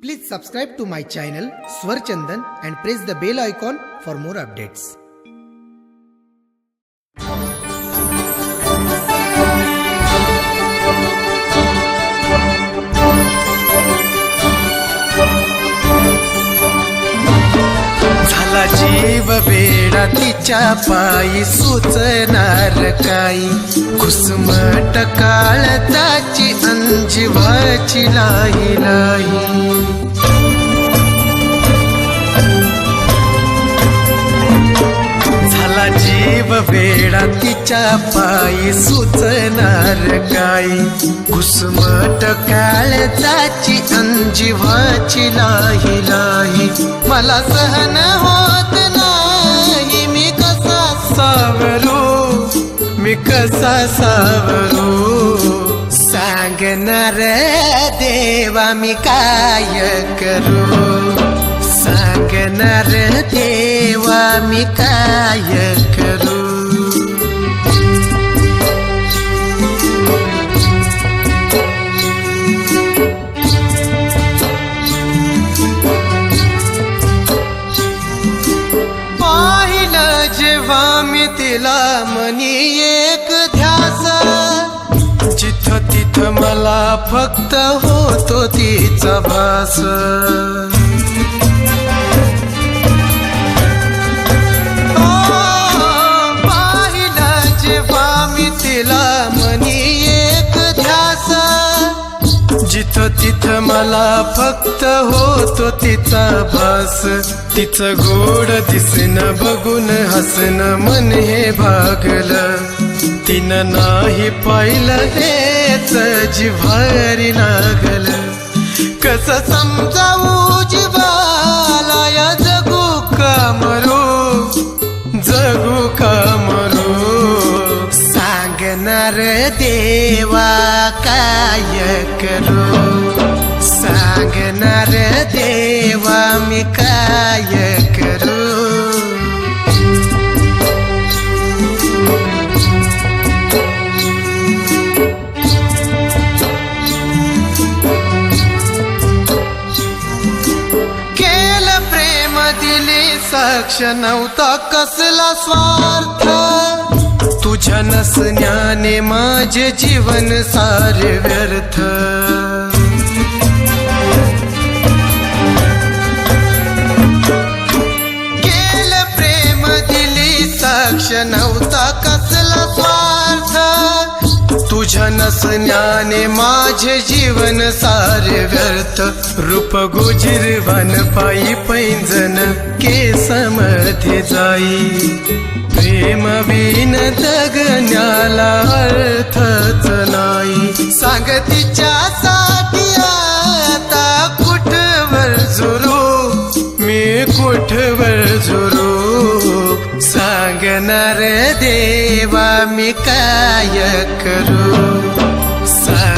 Please subscribe to my channel Swar Chandan and press the bell icon for more updates. झाला जीव वेडा तिच्या पायी सुचणार काही घुसमट काळजाची अंजिवाची लाही नाही झाला जीव वेळा तिच्या पायी सुचणार काही घुसमट काळजाची अंजिवाची नाही नाही. मला सहन होत नाही मी कसा सावरू? मी कसा सावरू? सांगणार देवा मी काय करू? सांगणार देवा मी काय करू? पाहिलं जेव्हा मी तिला मनी तिथं मला फक्त होतो तिचा भास ओ, जेव्हा मी तिला मनी एक ध्यास. जिथं तिथं मला फक्त होतो तिचा भास. तिचं गोड दिसणं बघून हसणं मन हे भागलं. तिनं नाही पाहिलं हेच जिव्हारी लागलं? कस समजावू जिवाला या जगू का मरू? जगू का मरू? सांगणार देवा काय करू? सांगणार देवा मी काय करू? साक्ष नव्हता कसला स्वार्थ? तुझ्या नसण्याने माझे जीवन सारे व्यर्थ. तुझ्या माझे जीवन सारे व्यर्थ. रूप गुजिरवान पायी पैंजन केसमध्ये जाई. प्रेम विन जगण्याला अर्थच नाही. सांगसाठी आता कुठवर झुरू? मी कुठवर झुरू? सांगणार देवा मी काय करू?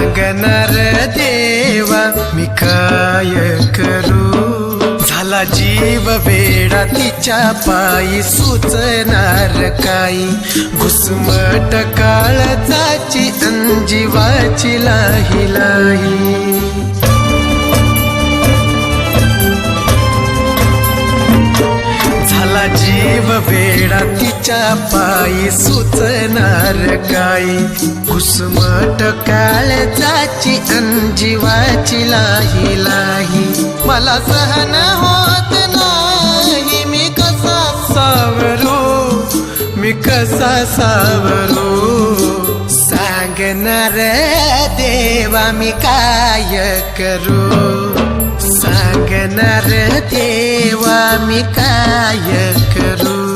सांगणार देवा मी काय करू? झाला जीव वेडा तिच्या पायी सुचणार काही. घुसमट काळजाची अंजिवाची लाही लाही. जीव तिच्या पायी सुचणार काही. घुसमट काळजाची अंजीवाची लाही लाही. मला सहन होत नाही मी कसा सावरू? मी कसा सावरू? सांगणार देवा मी काय करू? सांगणार देवा मी काय करू?